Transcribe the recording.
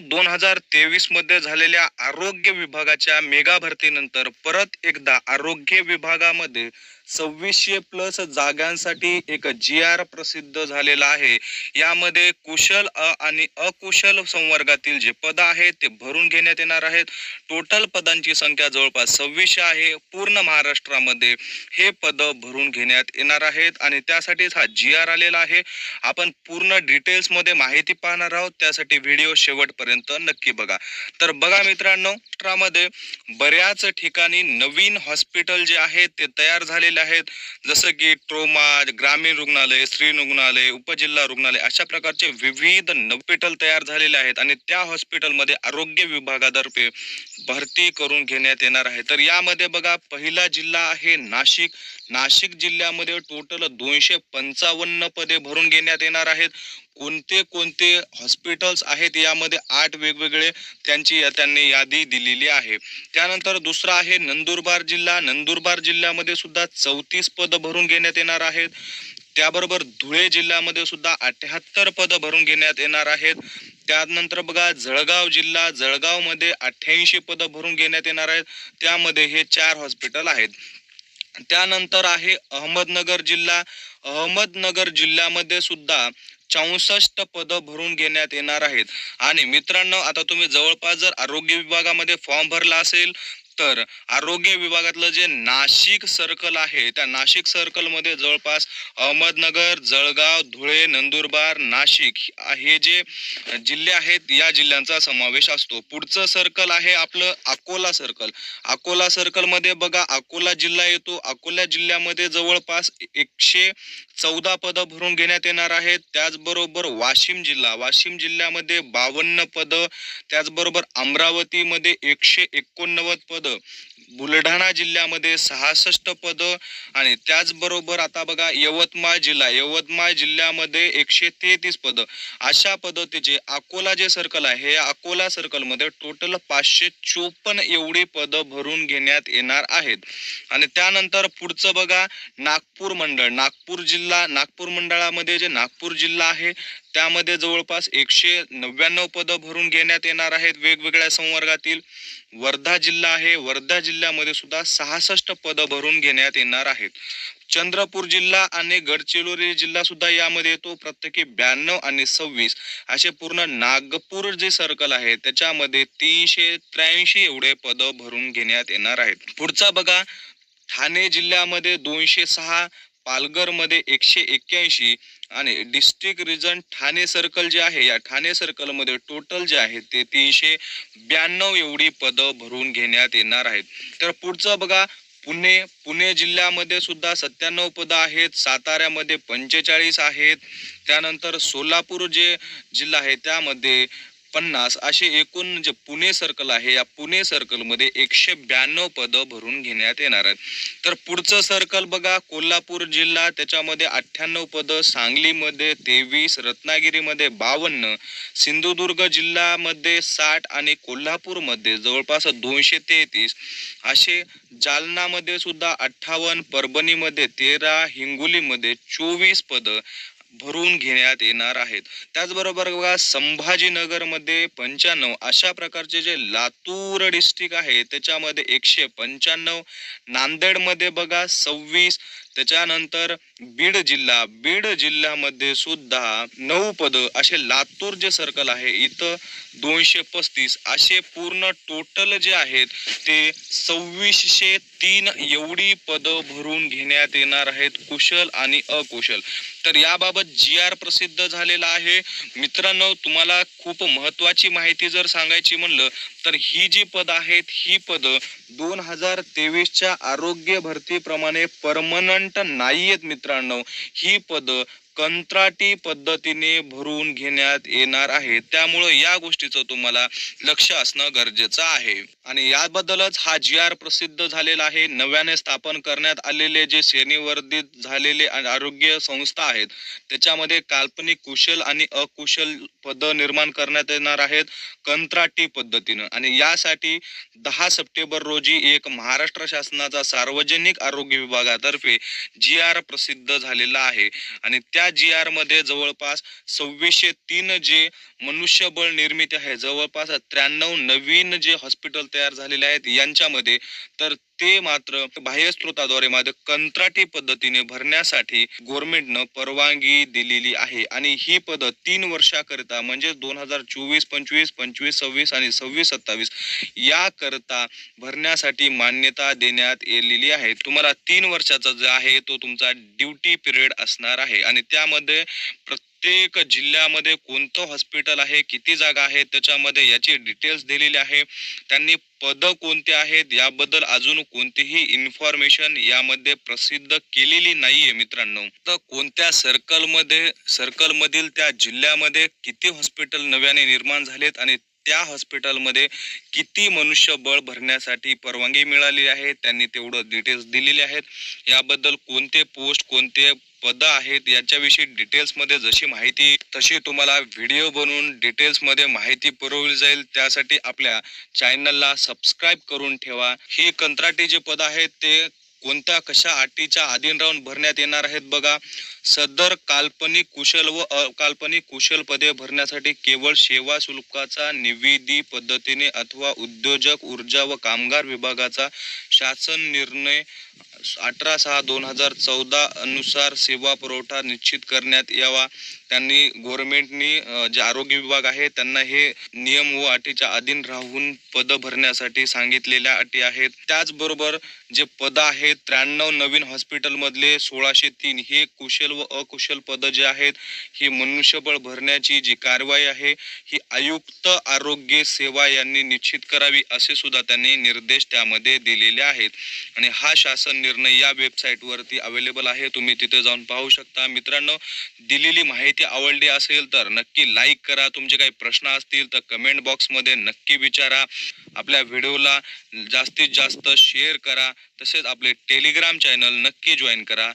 दोन हजार तेवीसमध्ये झालेल्या आरोग्य विभागाच्या मेगा भरतीनंतर परत एकदा आरोग्य विभागामध्ये सव्वीसशे प्लस जागांसाठी एक जी आर प्रसिद्ध झालेला आहे. यामध्ये कुशल अ आणि अकुशल संवर्गातील जे पद आहेत ते भरून घेण्यात येणार आहेत. टोटल पदांची संख्या जवळपास सव्वीसशे आहे. पूर्ण महाराष्ट्रामध्ये हे पद भरून घेण्यात येणार आहेत आणि त्यासाठीच हा जी आर आलेला आहे. आपण पूर्ण डिटेल्समध्ये माहिती पाहणार आहोत. त्यासाठी व्हिडिओ शेवटपर्यंत नक्की बघा. तर बघा मित्रांनो महाराष्ट्रामध्ये बऱ्याच ठिकाणी नवीन हॉस्पिटल जे आहेत ते तयार झालेले आहेत. जसं की ट्रोमा ग्रामीण रुग्णालय स्त्री रुग्णालय उपजिल्हा रुग्णालय अशा प्रकारचे विविध हॉस्पिटल तयार झालेले आहेत आणि त्या हॉस्पिटलमध्ये आरोग्य विभागातर्फे भरती करून घेण्यात येणार आहे. तर यामध्ये बघा पहिला जिल्हा आहे नाशिक नाशिक जिल्ह्यामध्ये टोटल दोनशे पंचावन्न पदे भरून घेण्यात येणार आहेत. कोणते कोणते हॉस्पिटल्स आहेत यामध्ये आठ वेगवेगळे त्यांची या- त्यांनी यादी दिलेली आहे. त्यानंतर दुसरा आहे नंदुरबार जिल्हा. नंदुरबार जिल्ह्यामध्ये सुद्धा चौतीस पद भरून घेण्यात येणार आहेत. त्याबरोबर धुळे जिल्ह्यामध्ये सुद्धा अठ्याहत्तर पद भरून घेण्यात येणार आहेत. त्यानंतर बघा जळगाव जिल्हा. जळगावमध्ये अठ्ठ्याऐंशी पद भरून घेण्यात येणार आहेत. त्यामध्ये हे चार हॉस्पिटल आहेत. त्यानंतर आहे अहमदनगर जिल्हा. अहमदनगर जिल्ह्यामध्ये सुद्धा चौसष्ट पदं भरून घेण्यात येणार आहेत. आणि मित्रांनो आता तुम्ही जवळपास जर आरोग्य विभागामध्ये फॉर्म भरला असेल तर आरोग्य विभागातलं जे नाशिक सर्कल आहे त्या नाशिक सर्कलमध्ये जवळपास अहमदनगर जळगाव धुळे नंदुरबार नाशिक हे जे जिल्हे आहेत या जिल्ह्यांचा समावेश असतो. पुढचं सर्कल आहे आपलं अकोला सर्कल अकोला सर्कलमध्ये बघा अकोला जिल्हा येतो. अकोला जिल्ह्यामध्ये जवळपास एकशे चौदा पदं भरून घेण्यात येणार आहेत. त्याचबरोबर वाशिम जिल्हा. वाशिम जिल्ह्यामध्ये बावन्न पदं त्याचबरोबर अमरावतीमध्ये एकशे एकोणनव्वद पद बुलढाणा जिल्ह्यामध्ये सहासष्ट पद आणि त्याचबरोबर आता बघा यवतमाळ जिल्हा यवतमाळ जिल्ह्यामध्ये एकशे तेहतीस पद. अशा पद्धतीचे अकोला जे सर्कल आहे या अकोला सर्कलमध्ये टोटल पाचशे चोपन्न एवढी पद भरून घेण्यात येणार आहेत. आणि त्यानंतर पुढचं बघा नागपूर मंडळ नागपूर जिल्हा नागपूर मंडळामध्ये जे नागपूर जिल्हा आहे त्यामध्ये जवळपास एकशे नव्याण्णव पदं भरून घेण्यात येणार आहेत. वेगवेगळ्या संवर्गातील वर्धा जिल्हा आहे. वर्धा जिल्ह्यामध्ये सुद्धा सहासष्ट पदं भरून घेण्यात येणार आहेत. चंद्रपूर जिल्हा आणि गडचिरोली जिल्हा सुद्धा यामध्ये येतो. प्रत्येकी ब्याण्णव आणि सव्वीस असे पूर्ण नागपूर जे सर्कल आहे त्याच्यामध्ये तीनशे त्र्याऐंशी एवढे पदं भरून घेण्यात येणार आहेत. पुढचा बघा ठाणे जिल्ह्यामध्ये दोनशे सहा पालघरमध्ये एकशे एक्क्याऐंशी आणि डिस्ट्रिक्ट रिजन ठाणे सर्कल जे आहे या ठाणे सर्कलमध्ये टोटल जे आहे ते तीनशे ब्याण्णव एवढी पदं भरून घेण्यात येणार आहेत. तर पुढचं बघा पुणे पुणे जिल्ह्यामध्ये सुद्धा सत्त्याण्णव पदं आहेत साताऱ्यामध्ये पंचेचाळीस आहेत. त्यानंतर सोलापूर जे जिल्हा आहे त्यामध्ये पन्नास असे एकूण जे पुणे सर्कल आहे या पुणे सर्कलमध्ये एकशे ब्याण्णव पदं भरून घेण्यात येणार आहेत. तर पुढचं सर्कल बघा कोल्हापूर जिल्हा त्याच्यामध्ये अठ्ठ्याण्णव पदं सांगलीमध्ये तेवीस रत्नागिरीमध्ये बावन्न सिंधुदुर्ग जिल्ह्यामध्ये साठ आणि कोल्हापूरमध्ये जवळपास दोनशे तेहतीस. असे जालनामध्ये सुद्धा अठ्ठावन्न परभणीमध्ये तेरा हिंगोलीमध्ये चोवीस पदं. भरून घेण्यात येणार आहेत. त्याचबरोबर बघा संभाजीनगरमध्ये पंच्याण्णव अशा प्रकारचे जे लातूर डिस्ट्रिक्ट आहे त्याच्यामध्ये एकशे पंच्याण्णव नांदेडमध्ये बघा सव्वीस त्याच्यानंतर बीड जिल्हा बीड जिल्ह्यामध्ये सुद्धा नऊ पद असे लातूर जे सर्कल आहे इथं दोनशे पस्तीस असे पूर्ण टोटल जे आहेत ते सव्वीसशे तीन एवढी पदं भरून घेण्यात येणार आहेत कुशल आणि अकुशल. तर याबाबत जी आर प्रसिद्ध झालेला आहे. मित्रांनो तुम्हाला खूप महत्वाची माहिती जर सांगायची म्हणलं तर ही जी पद आहेत ही पद दोन हजार तेवीसच्या आरोग्य भरतीप्रमाणे परमनंट नाही आहेत मित्रांनो. ही पद कंत्राटी पद्धतीने भरून घेण्यात येणार आहे. त्यामुळं या गोष्टीचं तुम्हाला लक्ष असणं गरजेचं आहे. आणि याबद्दलच हा जी आर प्रसिद्ध झालेला आहे. नव्याने स्थापन करण्यात आलेले जे श्रेणीवर्धित झालेले आरोग्य संस्था आहेत त्याच्यामध्ये काल्पनिक कुशल आणि अकुशल पद निर्माण करण्यात येणार आहेत कंत्राटी पद्धतीनं. आणि यासाठी दहा सप्टेंबर रोजी एक महाराष्ट्र शासनाचा सार्वजनिक आरोग्य विभागातर्फे जी आर प्रसिद्ध झालेला आहे. आणि त्या या जी आरमध्ये जवळपास सव्वीसशे तीन जे मनुष्यबळ निर्मिती आहे जवळपास त्र्याण्णव नवीन जे हॉस्पिटल तयार झालेले आहेत यांच्यामध्ये तर ते मात्र बाह्य स्रोताद्वारे मात्र कंत्राटी पद्धतीने भरण्यासाठी गव्हर्नमेंटनं परवानगी दिलेली आहे. आणि ही पदं तीन वर्षाकरिता म्हणजे दोन हजार चोवीस पंचवीस पंचवीस सव्वीस आणि सव्वीस सत्तावीस याकरता भरण्यासाठी मान्यता देण्यात येलेली आहे. तुम्हाला तीन वर्षाचा जो आहे तो तुमचा ड्युटी पिरियड असणार आहे. आणि त्यामध्ये प्रत्येक प्रत्येक जिल्ह्यामध्ये कोणतं हॉस्पिटल आहे किती जागा आहे त्याच्यामध्ये याची डिटेल्स दिलेली आहे. त्यांनी पद कोणते आहेत याबद्दल अजून कोणतीही इन्फॉर्मेशन यामध्ये प्रसिद्ध केलेली नाहीये मित्रांनो. तर कोणत्या सर्कलमध्ये सर्कल मधील त्या जिल्ह्यामध्ये किती हॉस्पिटल नव्याने निर्माण झालेत आणि त्या हॉस्पिटलमध्ये किती मनुष्यबळ भरण्यासाठी परवानगी मिळाली आहे त्यांनी तेवढं डिटेल्स दिलेले आहेत. याबद्दल कोणते पोस्ट कोणते पदं आहेत याच्याविषयी डिटेल्समध्ये जशी माहिती तशी तुम्हाला व्हिडिओ बनवून डिटेल्समध्ये माहिती पुरवली जाईल. त्यासाठी आपल्या चॅनलला सबस्क्राईब करून ठेवा. ही कंत्राटी जे पद आहेत ते कोणत्या कशा अटीच्या अधीन राहून भरण्यात येणार आहेत बघा. सदर काल्पनिक कुशल व अकाल्पनिक कुशल पदे भरण्यासाठी केवळ सेवा शुल्काचा निविदी पद्धतीने अथवा उद्योजक ऊर्जा व कामगार विभागाचा शासन निर्णय अठरा सहा दोन हजार चौदा अनुसार सेवा पुरवठा निश्चित करण्यात यावा. त्यांनी गव्हर्नमेंटनी जे आरोग्य विभाग आहे त्यांना हे नियम व अटीच्या अधीन राहून पद भरण्यासाठी सांगितलेल्या अटी आहेत. त्याचबरोबर जे पद आहेत त्र्याण्णव नवीन हॉस्पिटलमधले सोळाशे तीन हे कुशल व अकुशल पद जे आहेत ही मनुष्यबळ भरण्याची जी कारवाई आहे ही आयुक्त आरोग्य सेवा यांनी निश्चित करावी असे सुद्धा त्यांनी निर्देश त्यामध्ये दिलेले आहेत. आणि हा शासन निर्णय या वेबसाईटवरती अवेलेबल आहे. तुम्ही तिथे जाऊन पाहू शकता. मित्रांनो दिलेली माहिती माहिती आवडली असेल तर नक्की लाईक करा. तुमचे काही प्रश्न असतील तर कमेंट बॉक्समध्ये नक्की विचारा. आपल्या व्हिडिओला जास्तीत जास्त शेअर करा. तसेच आपले टेलिग्राम चॅनल नक्की जॉईन करा.